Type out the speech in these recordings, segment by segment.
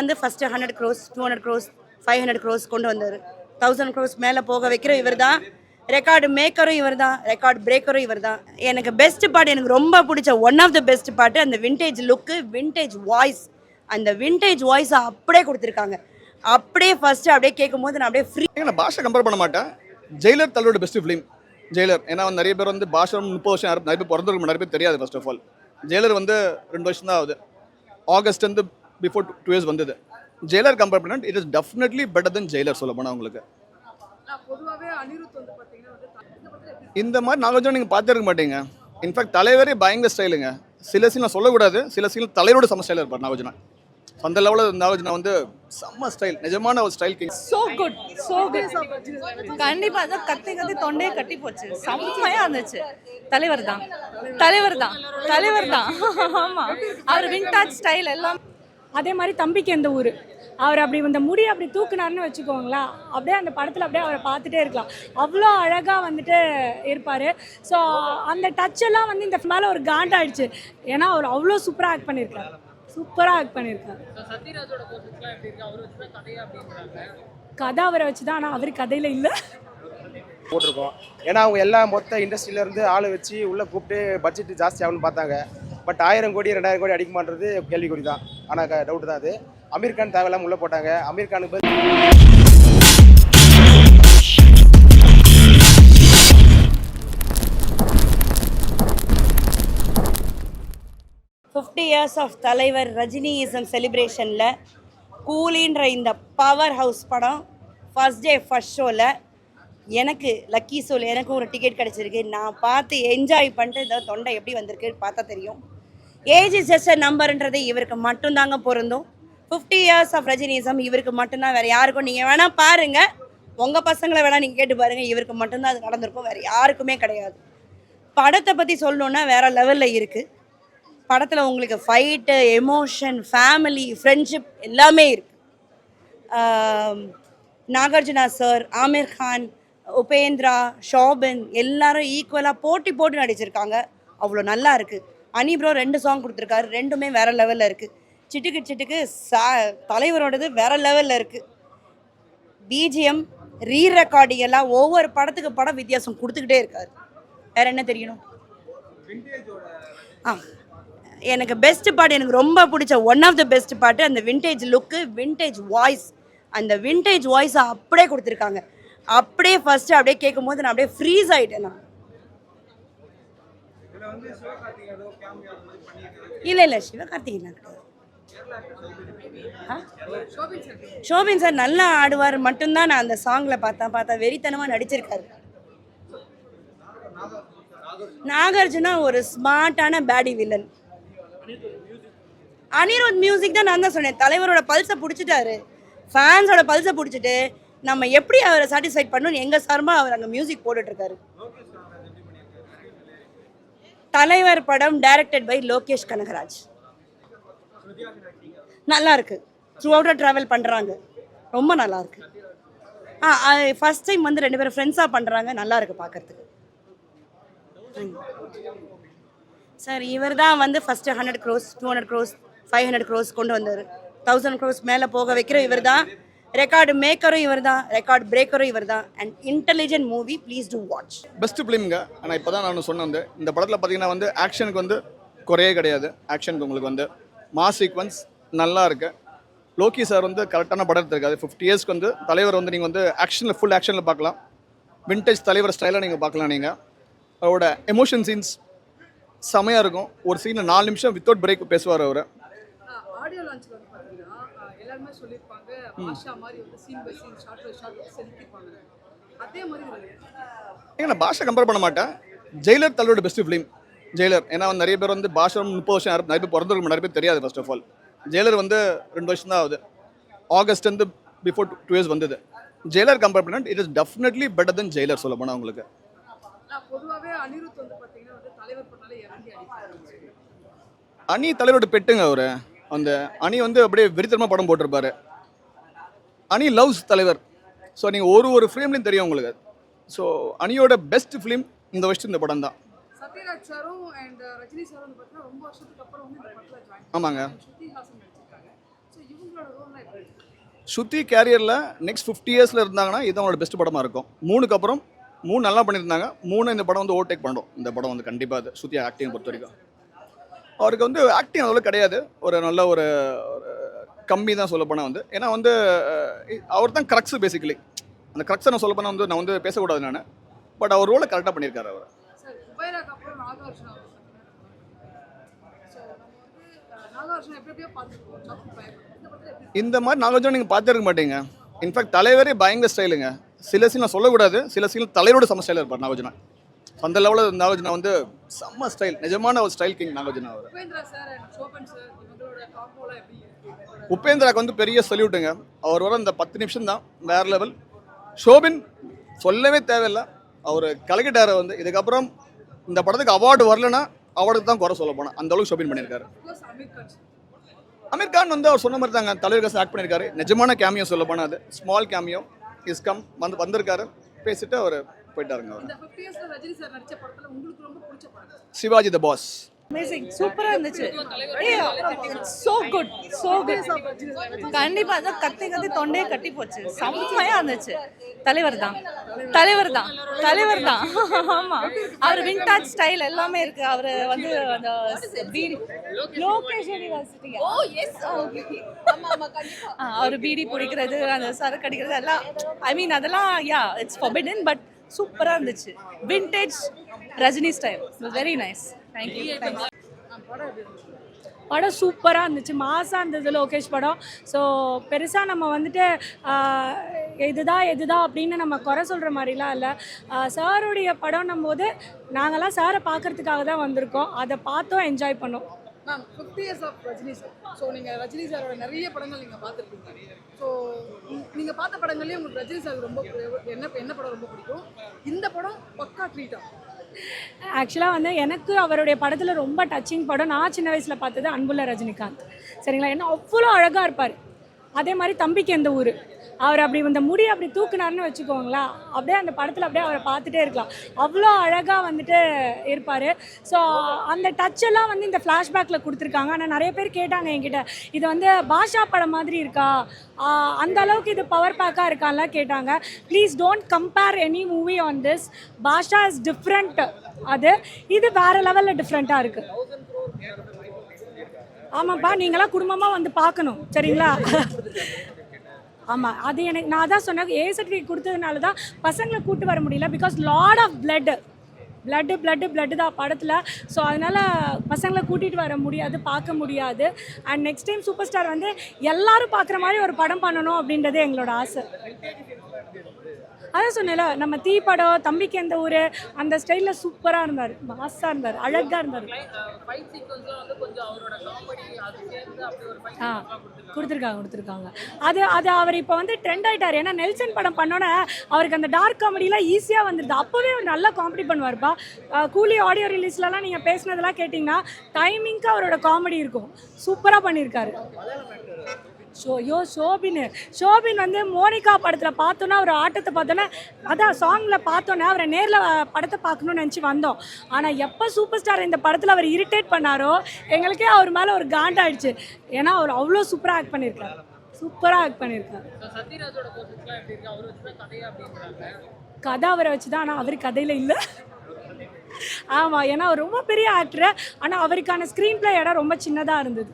வந்து first hundred crores two hundred crores five hundred crores கொண்டு வந்தார் தௌசண்ட் க்ரோஸ் மேலே போக வைக்கிற இவர் தான் ரெக்கார்டு மேக்கரும் இவர் தான் ரெக்கார்ட் பிரேக்கரும் இவர் தான் எனக்கு பெஸ்ட் பாட்டு எனக்கு ரொம்ப பிடிச்ச ஒன் ஆஃப் த பெஸ்ட் பாட்டு அந்த விண்டேஜ் லுக்கு விண்டேஜ் வாய்ஸ் அந்த விண்டேஜ் வாய்ஸை அப்படியே கொடுத்துருக்காங்க. அப்படியே ஃபஸ்ட்டு அப்படியே கேட்கும்போது நான் அப்படியே ஃப்ரீ நான் பாஷை கம்பேர் பண்ண மாட்டேன். ஜெயிலர் தள்ளோட பெஸ்ட் ஃபிலிம் ஜெயிலர். ஏன்னா வந்து நிறைய பேர் வந்து பாஷா முப்பது வருஷம் யாரும் நிறைய பேர் பிறந்திருக்கும் நிறைய பேர் தெரியாது ஃபர்ஸ்ட் ஆஃப் ஆல் ஜெயிலர் வந்து ரெண்டு வருஷம் தான் ஆகுது ஆகஸ்ட் வந்து பிஃபோர் டூ இயர்ஸ் வந்தது. ஜெயிலர் கம்பேர் பண்ண it is definitely better than Jailer சொல்ல போனால் உங்களுக்கு. இந்த மாதிரி நாகார்ஜுன நீங்கள் பார்த்துருக்க மாட்டீங்க. இன்ஃபேக்ட் தலைவரே பயங்கர ஸ்டைலுங்க சில சீன் நான் சொல்லக்கூடாது. சில சீன் தலைவரோட செம்ம ஸ்டைலாக இருப்பார் நாகார்ஜுனா. அந்த லெவலில் நாகார்ஜுனா வந்து செம்ம ஸ்டைல் நிஜமான ஒரு style king so good so good கண்டிப்பா அது கத்தி கத்தி தொண்டையே கட்டி போச்சு. செம்மையா இருந்துச்சு. தலைவர் தான். தலைவர் தான். தலைவர் தான். ஆமா. அவர் வின்டாஜ் ஸ்டைல் எல்லாம் அதே மாதிரி தம்பிக்கு எந்த ஊர்? அவர் அப்படி இந்த முடி அப்படி தூக்குனாருன்னு வச்சுக்கோங்களேன். அப்படியே அந்த படத்தில் அப்படியே அவரை பார்த்துட்டே இருக்கலாம். அவ்வளோ அழகாக வந்துட்டு இருப்பார். ஸோ அந்த எல்லாம் வந்து இந்த மேலே ஒரு காண்டாயிடுச்சு ஏன்னா அவர் அவ்வளோ சூப்பராக ஆக்ட் பண்ணியிருக்காரு. சூப்பராக ஆக்ட் பண்ணியிருக்காரு. சத்யராஜோட போர்ஷன்ஸ்லாம் எப்படி இருக்கு? அவர் வச்சு தான் கதையா அப்படின்றாங்க கதை அவரை வச்சு தான். ஆனால் அவர் கதையில் இல்லை. போட்டிருக்கோம். ஏன்னா அவங்க எல்லா மொத்த இண்டஸ்ட்ரியில இருந்து ஆளை வச்சு உள்ளே கூப்பிட்டு பட்ஜெட் ஜாஸ்தி ஆகும்னு பார்த்தாங்க. பட் ஆயிரம் கோடி ரெண்டாயிரம் கோடி அடிக்குமான்றது கேள்விக்குறி தான் ஆனால் டவுட் தான் அது. அமீர் கான் தேவையில்லாமல் உள்ளே போட்டாங்க. அமீர் கானுக்கு ஃபிஃப்டி இயர்ஸ் ஆஃப் தலைவர் ரஜினியிசம் செலிப்ரேஷனில் கூலின்ற இந்த பவர் ஹவுஸ் படம் ஃபஸ்ட் டே ஃபர்ஸ்ட் ஷோவில் எனக்கு லக்கி சோல் எனக்கும் ஒரு டிக்கெட் கிடச்சிருக்கு. நான் பார்த்து என்ஜாய் பண்ணிட்டு இந்த தொண்டை எப்படி வந்திருக்கு பார்த்தா தெரியும். ஏஜ் இஸ் ஜஸ்ட் அ நம்பர்ன்றது இவருக்கு மட்டும்தாங்க பொருந்தும். ஃபிஃப்டி இயர்ஸ் ஆஃப் ரஜினிசம் இவருக்கு மட்டும்தான். வேறு யாருக்கும் நீங்கள் வேணால் பாருங்கள் உங்கள் பசங்களை வேணால் நீங்கள் கேட்டு பாருங்கள் இவருக்கு மட்டும்தான் அது நடந்திருக்கும். வேறு யாருக்குமே கிடையாது. படத்தை பற்றி சொல்லணுன்னா வேறு லெவலில் இருக்குது படத்தில் உங்களுக்கு ஃபைட்டு எமோஷன் ஃபேமிலி ஃப்ரெண்ட்ஷிப் எல்லாமே இருக்குது நாகார்ஜுனா சார் ஆமீர் கான் உபேந்திரா ஷோபன் எல்லாரும் ஈக்குவலாக போட்டி போட்டு நடிச்சிருக்காங்க. அவ்வளோ நல்லா இருக்குது அனி ப்ரோ ரெண்டு சாங் கொடுத்துருக்காரு. ரெண்டுமே வேற லெவலில் இருக்குது சிட்டுக்கு சிட்டுக்கு சா தலைவரோடது வேற லெவலில் இருக்குது பிஜிஎம் ரீ ரெக்கார்டிங் எல்லாம் ஒவ்வொரு படத்துக்கு படம் வித்தியாசம் கொடுத்துக்கிட்டே இருக்காரு. வேற என்ன தெரியணும்? ஆ எனக்கு பெஸ்ட் பாட்டு எனக்கு ரொம்ப பிடிச்ச ஒன் ஆஃப் த பெஸ்ட் பாட்டு அந்த விண்டேஜ் லுக்கு விண்டேஜ் வாய்ஸ் அந்த விண்டேஜ் வாய்ஸை அப்படியே கொடுத்துருக்காங்க. அப்படியே ஃபஸ்ட்டு அப்படியே கேட்கும்போது நான் அப்படியே ஃப்ரீஸ் ஆகிட்டேன் நான். இல்லை இல்லை சிவகார்த்திகேயன் கிடையாது? ஷோபின் சார் நல்லா ஆடுவார். மட்டும்தான் நான் அந்த சாங்கில் பார்த்தேன். பார்த்தா வெறித்தனமாக நடிச்சிருக்காரு. நாகார்ஜுனா ஒரு ஸ்மார்ட்டான பேடி வில்லன் அனிருத் மியூசிக் தான் நான் தான் சொன்னேன். தலைவரோட பல்ஸை பிடிச்சிட்டாரு. ஃபேன்ஸோட பல்ஸை பிடிச்சிட்டு நம்ம எப்படி அவரை சாட்டிஸ்ஃபைட் பண்ணணும்னு எங்கள் சார்பாக அவர் அங்கே மியூசிக் போட்டுட்ருக்காரு தலைவர் படம் டைரக்டட் பை லோகேஷ் கனகராஜ். நல்லா இருக்கு த்ரூ அவுட்டாக ட்ராவல் பண்ணுறாங்க ரொம்ப நல்லா இருக்கு ஆ ஃபர்ஸ்ட் டைம் வந்து ரெண்டு பேரும் ஃப்ரெண்ட்ஸாக பண்ணுறாங்க நல்லா இருக்கு பார்க்கறதுக்கு சார் இவர் தான் வந்து first hundred crores two hundred crores five hundred crores கொண்டு வந்தார் தௌசண்ட் க்ரோஸ் மேலே போக வைக்கிற இவர் தான் ரெக்கார்டு மேக்கரும் இவர் தான் ரெக்கார்டு பிரேக்கரும் இவர் தான் and intelligent movie please to watch best ஃபிலிம்ங்க ஆனால் இப்போ தான் நான் சொன்னேன் வந்து இந்த படத்தில் பார்த்தீங்கன்னா வந்து ஆக்ஷனுக்கு வந்து குறையே கிடையாது. ஆக்ஷனுக்கு உங்களுக்கு வந்து மாஸ் சீக்வன்ஸ் நல்லா இருக்கு. லோகி சார் வந்து கரெக்டான படம் எடுத்திருக்காரு. ஃபிஃப்டி இயர்ஸ்க்கு வந்து தலைவர் வந்து நீங்கள் வந்து ஆக்ஷனில் ஃபுல் ஆக்ஷனில் பார்க்கலாம் விண்டேஜ் தலைவர் ஸ்டைலாக நீங்கள் பார்க்கலாம் நீங்கள் அவரோட எமோஷன் சீன்ஸ் செமையாக இருக்கும். ஒரு சீனில் நாலு நிமிஷம் வித்தவுட் பிரேக் பேசுவார் அவர். ஆடியோ லான்ச்சில் வந்து பார்த்தீங்கன்னா எல்லாருமே சொல்லியிருப்பாங்க ஆஷா மாதிரி வந்து scene by scene shot by shot செலுத்திப்பாங்க அதே மாதிரி ஏங்க நான் பாஷை கம்பேர் பண்ண மாட்டேன். ஜெயிலர் தள்ளோட பெஸ்ட் ஃபிலிம் ஜெயிலர். ஏன்னா வந்து நிறைய பேர் வந்து பாஷை முப்பது வருஷம் நிறைய பேர் பிறந்திருக்கும் நிறைய பேர் தெரியாது ஃபர்ஸ்ட் ஆஃப் ஆல் ஜெயிலர் வந்து ரெண்டு வருஷம் தான் ஆகுது. ஆகஸ்ட் வந்து பிஃபோர் டூ இயர்ஸ் வந்தது. ஜெயிலர் கம்பேர் பண்ணா it is definitely better then Jailer சொல்ல போனால் உங்களுக்கு. பொதுவாகவே அனிருத் வந்து பார்த்தீங்கன்னா வந்து தலைவர் பண்ணாலே இறங்கி அடிப்பாங்க அணி தலைவரோட பெட்டுங்க அவர். அந்த அணி வந்து அப்படியே வெறித்தனமாக படம் போட்டிருப்பாரு. அணி லவ்ஸ் தலைவர். ஸோ நீங்கள் ஒரு ஒரு ஃப்ரேம்லையும் தெரியும் உங்களுக்கு. ஸோ அணியோட பெஸ்ட் ஃபிலிம் இந்த வருஷம் இந்த படம் தான். ஆமாங்க. ஸ்ருதி கேரியரில் நெக்ஸ்ட் ஃபிஃப்டி இயர்ஸில் இருந்தாங்கன்னா இது அவங்களோட பெஸ்ட் படமாக இருக்கும். மூணுக்கு அப்புறம் மூணு நல்லா பண்ணியிருந்தாங்க. மூணு இந்த படம் வந்து ஓவர்டேக் பண்ணுறோம் இந்த படம் வந்து கண்டிப்பாக அது ஸ்ருதி ஆக்டிங் பொறுத்த வரைக்கும். அவருக்கு வந்து ஆக்டிங் அவ்வளோ கிடையாது. ஒரு நல்ல ஒரு கம்மி தான் சொல்ல போனால் வந்து. ஏன்னா வந்து அவர் தான் க்ரக்ஸ் பேசிக்கலி அந்த க்ரக்ஸை நான் சொல்ல போனால் வந்து நான் வந்து பேசக்கூடாது நான். பட் அவர் ரோலை கரெக்டாக பண்ணியிருக்காரு அவர். இந்த மாதிரி நாகார்ஜுனா நீங்கள் பார்த்துருக்க மாட்டீங்க. இன்ஃபேக்ட் தலைவரே பயங்கர ஸ்டைலுங்க சில சீன் சொல்லக்கூடாது. சில சீன் தலைவரோட செம்ம ஸ்டைலில் இருப்பார் நாகார்ஜுனா அந்த லெவலில் நாகார்ஜுனா வந்து செம்ம ஸ்டைல் நிஜமான ஒரு ஸ்டைல் கிங் நாகார்ஜுனா அவர். உபேந்திராக்கு வந்து பெரிய சல்யூட்டுங்க அவர் வர இந்த பத்து நிமிஷம் தான் வேற லெவல் ஷோபின் சொல்லவே தேவையில்லை. அவர் கலக்கிட்டார் வந்து. இதுக்கப்புறம் இந்த படத்துக்கு அவார்டு வரலன்னா அவார்டுக்கு தான் குறை சொல்ல போனேன். அந்த அளவுக்கு ஷோபின் பண்ணியிருக்காரு. அமீர் கான் வந்து அவர் சொன்ன மாதிரி தாங்க தலைவர் ஆக்ட் பண்ணியிருக்காரு. நிஜமான கேமியோ சொல்ல போனால் அது. ஸ்மால் கேமியோ இஸ் கம் வந்து வந்திருக்காரு. பேசிட்டு அவர் போயிட்டாருங்க அவர். இந்த ஃபிஃப்டி இயர்ஸ்ல ரஜினி சார் நடிச்ச படத்துல உங்களுக்கு ரொம்ப பிடிச்ச படம்? Sivaji the boss. அமேசிங் சூப்பரா இருந்துச்சு. சோ குட் சோ குட் கண்டிப்பா அதான் கத்தி கத்தி தொண்டையே கட்டி போச்சு. செம்மையா இருந்துச்சு. தலைவர் தான். தலைவர் தான். தலைவர் தான். ஆமா. அவர் விண்டாஜ் ஸ்டைல் எல்லாமே இருக்கு. அவரு வந்து அந்த beedi Lokesh university oh yes அவர் பீடி பிடிக்கிறது அந்த சரக்கு அடிக்கிறது எல்லாம் ஐ மீன் அதெல்லாம் யா இட்ஸ் forbidden பட் சூப்பராக இருந்துச்சு. Vintage Rajini style very nice thank you படம் சூப்பராக இருந்துச்சு. மாசாக இருந்தது லோகேஷ் படம். ஸோ பெருசாக நம்ம வந்துட்டு ஆஹ், இதுதான் இதுதான் அப்படின்னு நம்ம குறை சொல்கிற மாதிரிலாம் இல்லை. சாருடைய படம்னும் போது நாங்களாம் சாரை பார்க்கறதுக்காக தான் வந்திருக்கோம். அதை பார்த்தோம் என்ஜாய் பண்ணோம். Ma'am fifty years of Rajini sir so நீங்கள் ரஜினி சாரோட நிறைய படங்கள் நீங்கள் பார்த்துருக்கீங்க. ஸோ நீங்கள் பார்த்த படங்கள்லேயே உங்களுக்கு ரஜினி சார் ரொம்ப என்ன என்ன படம் ரொம்ப பிடிக்கும்? இந்த படம் பக்கா ட்ரீட்டா ஆக்சுவலாக வந்து எனக்கு அவருடைய படத்தில் ரொம்ப டச்சிங் படம் நான் சின்ன வயசில் பார்த்தது அன்புள்ள ரஜினிகாந்த். சரிங்களா? ஏன்னா அவ்வளோ அழகாக இருப்பார். அதே மாதிரி தம்பிக்கு எந்த ஊர்? அவர் அப்படி இந்த முடி அப்படி தூக்குனாருன்னு வச்சுக்கோங்களேன். அப்படியே அந்த படத்தில் அப்படியே அவரை பார்த்துட்டே இருக்கலாம். அவ்வளோ அழகாக வந்துட்டு இருப்பார். ஸோ அந்த டச் எல்லாம் வந்து இந்த ஃப்ளாஷ்பேக்கில் கொடுத்துருக்காங்க. ஆனால் நிறைய பேர் கேட்டாங்க என்கிட்ட இது வந்து பாஷா படம் மாதிரி இருக்கா? அந்த அளவுக்கு இது பவர் பேக்காக இருக்கான்லாம் கேட்டாங்க. Please don't compare any movie on this Baasha is different அது இது வேற லெவலில் டிஃப்ரெண்ட்டாக இருக்குது ஆமாப்பா நீங்களாம் குடும்பமாக வந்து பார்க்கணும். சரிங்களா? ஆமாம் அது எனக்கு நான் தான் சொன்னேன் ஏ சர்டிஃபிகேட் கொடுத்ததுனால தான் பசங்களை கூட்டு வர முடியல. Because lot of blood. Blood blood blood தான் படத்தில். ஸோ அதனால் பசங்களை கூட்டிகிட்டு வர முடியாது பார்க்க முடியாது. And next time super star வந்து எல்லாரும் பார்க்குற மாதிரி ஒரு படம் பண்ணணும் அப்படின்றது எங்களோட ஆசை. அதான் சொன்னேன்ல நம்ம தீ படம் தம்பிக்கு எந்த ஊர் அந்த ஸ்டைலில் சூப்பராக இருந்தார் மாஸாக இருந்தார் அழகாக இருந்தார். ஆ கொடுத்துருக்காங்க கொடுத்துருக்காங்க. அது அது அவர் இப்போ வந்து ட்ரெண்ட் ஆயிட்டார். ஏன்னா நெல்சன் படம் பண்ணோன்னே அவருக்கு அந்த டார்க் காமெடிலாம் ஈஸியாக வந்துடுது அப்போவே அவர் நல்லா காமெடி பண்ணுவார்ப்பா. கூலி ஆடியோ ரிலீஸ்லலாம் நீங்கள் பேசினதெல்லாம் கேட்டிங்கன்னா டைமிங்க்கு அவரோட காமெடி இருக்கும். சூப்பராக பண்ணியிருக்காரு ஷோ யோ ஷோபின் ஷோபின் வந்து மோனிகா படத்தில் பார்த்தோன்னா அவர் ஆட்டத்தை பார்த்தோன்னா அதான் சாங்கில் பார்த்தோன்னா அவரை நேரில் படத்தை பார்க்கணும்னு நினச்சி வந்தோம். ஆனால் எப்போ சூப்பர் ஸ்டார் இந்த படத்தில் அவர் இரிட்டேட் பண்ணாரோ எங்களுக்கே அவர் மேலே ஒரு காண்டாயிடுச்சு. ஏன்னா அவர் அவ்வளோ சூப்பராக ஆக்ட் பண்ணியிருக்காரு சூப்பராக ஆக்ட் பண்ணியிருக்காரு கதை அவரை வச்சு தான் ஆனால் அவர் கதையில் இல்லை. ஆமாம் ஏன்னா அவர் ரொம்ப பெரிய ஆக்டர் ஆனால் அவருக்கான ஸ்க்ரீன் ப்ளே இடம் ரொம்ப சின்னதாக இருந்தது.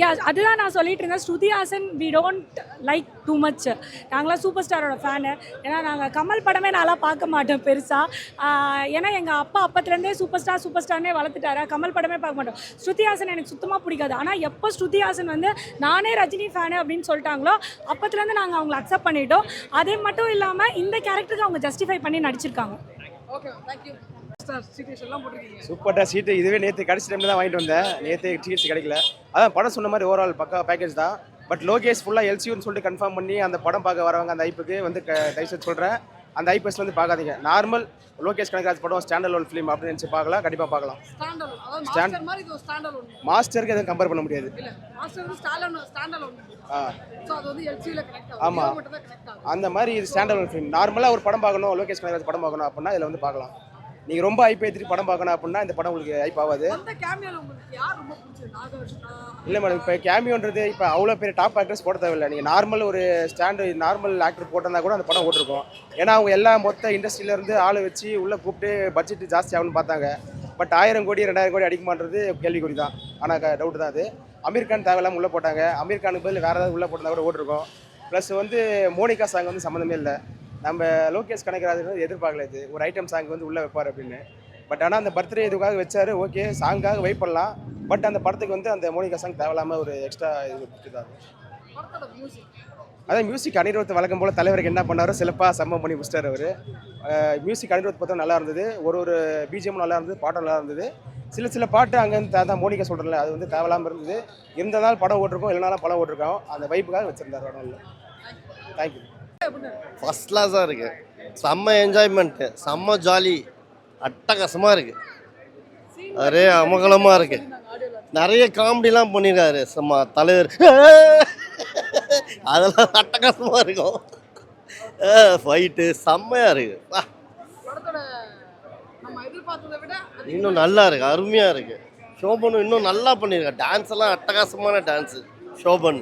யா அதுதான் நான் சொல்லிட்டு இருந்தேன். Shruti Haasan we don't like too much நாங்களாம் சூப்பர் ஸ்டாரோட ஃபேனு ஏன்னா நாங்கள் கமல் படமே நான்லாம் பார்க்க மாட்டோம் பெருசாக ஏன்னா எங்கள் அப்பா அப்பத்துலேருந்தே சூப்பர் ஸ்டார் சூப்பர் ஸ்டார்னே வளர்த்துட்டாரு. கமல் படமே பார்க்க மாட்டோம். ஸ்ருதி ஹாசன் எனக்கு சுத்தமாக பிடிக்காது. ஆனால் எப்போ ஸ்ருதி ஹாசன் வந்து நானே ரஜினி ஃபேனு அப்படின்னு சொல்லிட்டாங்களோ அப்பத்துலேருந்து நாங்கள் அவங்கள அக்செப்ட் பண்ணிட்டோம். அதே மட்டும் இல்லாமல் இந்த கேரக்டருக்கு அவங்க ஜஸ்டிஃபை பண்ணி நடிச்சிருக்காங்க. ஓகே தேங்க்யூ சூப்பர்டா சீட்டு இதுவே நேற்று கடைசி டைமில் தான் வாங்கிட்டு வந்தேன். நேற்று டிக்கெட்ஸ் கிடைக்கல. அதான் படம் சொன்ன மாதிரி ஓவரால் பக்கா பேக்கேஜ் தான். பட் லோகேஷ் ஃபுல்லாக எல்சியூன்னு சொல்லிட்டு கன்ஃபார்ம் பண்ணி அந்த படம் பார்க்க வரவங்க அந்த ஐப்புக்கு வந்து தயவுசெய்து சொல்கிறேன் அந்த ஐபிஎஸ் வந்து பார்க்காதீங்க. நார்மல் லோகேஷ் கனகராஜ் படம் ஸ்டாண்டர்ட் லோன் ஃபிலிம் அப்படின்னு நினச்சி பார்க்கலாம். கண்டிப்பாக பார்க்கலாம். மாஸ்டருக்கு எதுவும் கம்பேர் பண்ண முடியாது. இல்ல மாஸ்டர் வந்து ஸ்டாண்ட் அலோன் ஸ்டாண்ட் அலோன் ஆ. ஸோ அது வந்து எல்சியில் கனெக்ட் ஆகும். ஆமா. மட்டும் தான் கனெக்ட் ஆகும். அந்த மாதிரி இது ஸ்டாண்டர்ட் லோன் ஃபிலிம் நார்மலாக ஒரு படம் பார்க்கணும் லோகேஷ் கனகராஜ் படம் பார்க்கணும் அப்படின்னா இதில் வந்து பார்க்கலாம். நீங்கள் ரொம்ப ஐப் ஏற்றிட்டு படம் பார்க்கணும் அப்படின்னா இந்த படம் உங்களுக்கு ஐப் ஆகாது. இல்லை மேடம் இப்போ கேமியோன்றது இப்போ அவ்வளோ பெரிய டாப் ஆக்டர்ஸ் போட தேவையில்லை. நீங்கள் நார்மல் ஒரு ஸ்டாண்டு நார்மல் ஆக்டர் போட்டிருந்தா கூட அந்த படம் ஓட்டிருக்கும். ஏன்னா அவங்க எல்லா மொத்த இண்டஸ்ட்ரியிலேருந்து ஆளை வச்சு உள்ளே கூப்பிட்டு பட்ஜெட் ஜாஸ்தி ஆகும்னு பார்த்தாங்க. பட் ஆயிரம் கோடி ரெண்டாயிரம் கோடி அடிக்குமான்றது கேள்விக்குறி தான் ஆனால் டவுட் தான் அது. அமீர் கான் தேவையில்லாமல் உள்ளே போட்டாங்க. அமீர் கானுக்கு பதில் வேறு ஏதாவது உள்ளே போட்டிருந்தா கூட ஓட்டிருக்கோம். ப்ளஸ் வந்து மோனிகா சாங் வந்து சம்மந்தமே இல்லை. நம்ம லோகேஷ் கனகராஜ் வந்து எதிர்பார்க்கல இது. ஒரு ஐட்டம் சாங் வந்து உள்ளே வைப்பார் அப்படின்னு. பட் ஆனால் அந்த பர்த்டே இதுக்காக வச்சாரு. ஓகே சாங்காக வெயிட் பண்ணலாம். பட் அந்த படத்துக்கு வந்து அந்த மோனிகா சாங் தேவையில்லாமல் ஒரு எக்ஸ்ட்ரா இது கொடுத்துருந்தாரு அதான் மியூசிக் அனிருத் வழக்கம் போல் தலைவருக்கு என்ன பண்ணாரோ சிறப்பாக சம்மம் பண்ணி முடிச்சிட்டார் அவர். மியூசிக் அனிருத் பார்த்தா நல்லா இருந்தது. ஒரு ஒரு பிஜிஎம் நல்லா இருந்தது. பாட்டும் நல்லா இருந்தது. சில சில பாட்டு அங்கேருந்து தான் மோனிகா சொல்கிறல அது வந்து தேவையில்லாமல் இருந்தது. இருந்ததால் படம் ஓட்டிருக்கோம் இல்லைனாலும் படம் ஓட்டிருக்கோம் அந்த வைப்புக்காக வச்சுருந்தார் படம் இல்லை தேங்க்யூ ஃபஸ்ட் கிளாஸாக இருக்குது செம்ம என்ஜாய்மெண்ட்டு செம்ம ஜாலி அட்டகாசமாக இருக்குது நிறைய அமகலமாக இருக்கு. நிறைய காமெடிலாம் பண்ணியிருக்காரு சும்மா தலைவர். அதெல்லாம் அட்டகாசமாக இருக்கும். ஃபைட்டு செம்மையாக இருக்கு. இன்னும் நல்லா இருக்கு. அருமையாக இருக்கு. ஷோபனும் இன்னும் நல்லா பண்ணியிருக்கா டான்ஸ் எல்லாம் அட்டகாசமான டான்ஸு ஷோபன்